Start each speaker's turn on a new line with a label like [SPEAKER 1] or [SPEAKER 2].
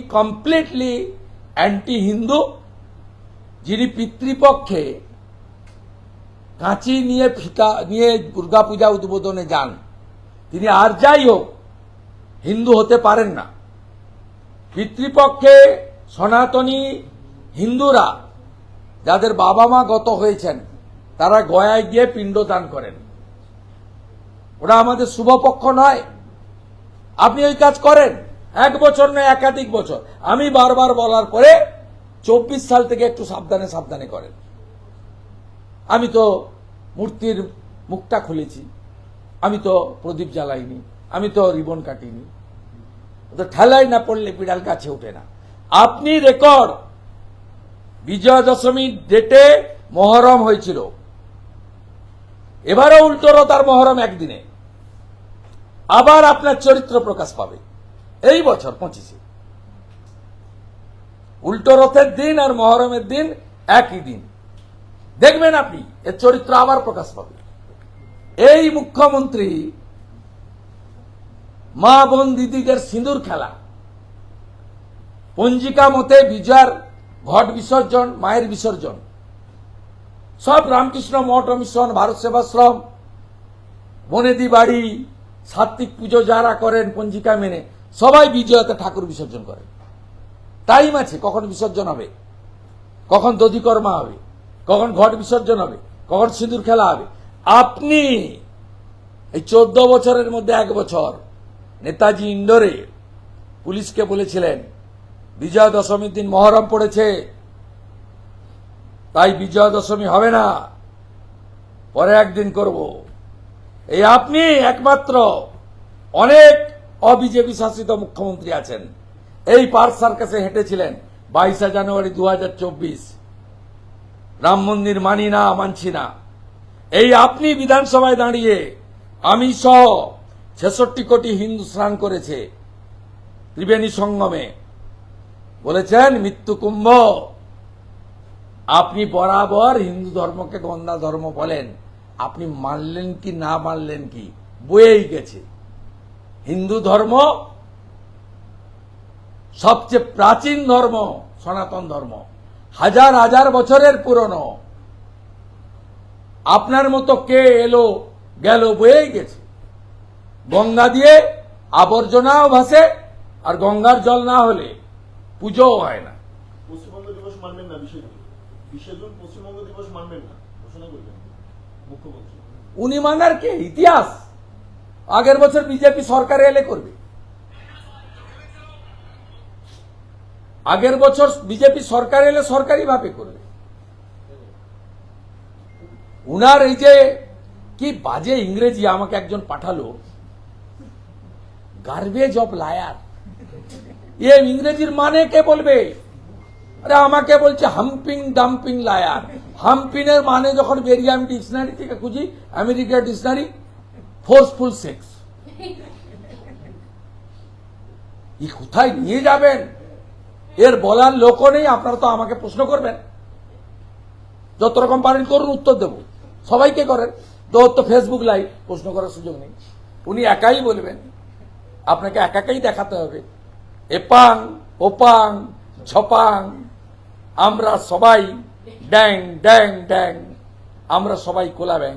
[SPEAKER 1] Completely anti Hindu যিনি পিতৃপক্ষে কাঁচি নিয়ে ফিতা, নিয়ে দুর্গাপূজা উদ্বোধনে যান। তিনি আর যাই হোক, হিন্দু হতে পারেন না। পিতৃপক্ষে সনাতনী হিন্দুরা, যাদের বাবা মা গত হয়েছেন, তারা গয়ায় গিয়ে পিণ্ডদান করেন। ওরা আমাদের শুভপক্ষ নয়। আপনি ওই কাজ করেন। এক বছর নয় একাধিক বছর। আমি বারবার বলার পরে চব্বিশ সাল থেকে একটু সাবধানে সাবধানে করেন। আমি তো মূর্তির মুখটা খুলেছি। আমি তো প্রদীপ জ্বালাইনি। আমি তো রিবন কাটিনি। তো ঠেলাই না পড়লে বিড়াল কাছে ওঠে না। আপনি রেকর্ড। বিজয়া দশমীর ডেটে মহরম হয়েছিল। এবারও উল্টো তার মহরম একদিনে। আবার আপনার চরিত্র প্রকাশ পাবে। এই বছর, পঁচিশে। উল্টো রথের দিন আর মহরমের দিন একই দিন। দেখবেন আপনি, এর চরিত্র আবার প্রকাশ পাবে। এই মুখ্যমন্ত্রী মা বোন দিদিদের সিঁদুর খেলা। পঞ্জিকা মতে বিজয়ার ঘট বিসর্জন, মায়ের বিসর্জন। সব রামকৃষ্ণ মঠ মিশন, ভারত সেবাশ্রম, বনেদি বাড়ি, সাত্বিক পুজো যারা করেন পঞ্জিকা মেনে সবাই বিজয়াতে ঠাকুর বিসর্জন করে। টাইম আছে, কখন বিসর্জন হবে? কখন দধিকর্মা হবে? কখন ঘট বিসর্জন হবে? কখন সিঁদুর খেলা হবে? আপনি এই চোদ্দ বছরের মধ্যে এক বছর নেতাজি ইন্ডোরে পুলিশকে বলেছিলেন, বিজয়া দশমীর দিন মহরম পড়েছে। তাই বিজয়া দশমী হবে না। পরে একদিন করব। এই আপনি একমাত্র অনেক অবিজেপি শাসিত মুখ্যমন্ত্রী আছেন। এই পার্ক সার্কাসে হেঁটেছিলেন বাইশে জানুয়ারি দু হাজার চব্বিশ। রাম মন্দির মানি না, মানছি না। এই আপনি বিধানসভায় দাঁড়িয়ে আমি সহ ছেষট্টি কোটি হিন্দু স্নান করেছে ত্রিবেণী সঙ্গমে। বলেছেন, মৃত্যু কুম্ভ। আপনি বরাবর হিন্দু ধর্মকে গন্ধা ধর্ম বলেন। আপনি মানলেন কি, না মানলেন কি? বয়েই গেছে। হিন্দু ধর্ম সবচেয়ে প্রাচীন ধর্ম সনাতন ধর্ম। হাজার হাজার বছরের পুরনো। আপনার মতো কে এলো গেল বয়েই গেছে। গঙ্গা দিয়ে আবর্জনাও ভাসে আর গঙ্গার জল না হলে পুজোও হয় না।
[SPEAKER 2] পশ্চিমবঙ্গ দিবস মানবেন না বিশেষ বিশেষ জুন পশ্চিমবঙ্গ দিবস মানবেন না। ঘোষণা করবেন। মুখ্যমন্ত্রী।
[SPEAKER 1] উনি মানার কে? ইতিহাস। আগের বছর বিজেপি সরকারে এলে করবে। আগের বছর বিজেপি সরকার এলে সরকারি ভাবে করবে। উনার এই যে কি বাজে ইংরেজি আমাকে একজন পাঠালো। গার্বেজ অফ লায়ার এ ইংরেজির মানে কে বলবে? আরে আমাকে বলছে হাম্পিং ডাম্পিং লায়ার হাম্পিনের মানে যখন বেরিয়ে আমি ডিকশনারি থেকে খুঁজি আমেরিকার ডিকশনারি ফোর্সফুল সেক্স ই কোথায় নিয়ে যাবেন? এর বলার লোকও নেই, আপনারা তো আমাকে প্রশ্ন করবেন। যত রকম পারেন করুন, উত্তর দেব। সবাইকে করেন। তো ফেসবুক লাইভ প্রশ্ন করার সুযোগ নেই। উনি একাই বলবেন। আপনাকে একাকেই দেখাতে হবে। এপাং, ওপাং ছপাং আমরা সবাই ড্যাং ড্যাং ড্যাং আমরা সবাই কোলা ব্যাং।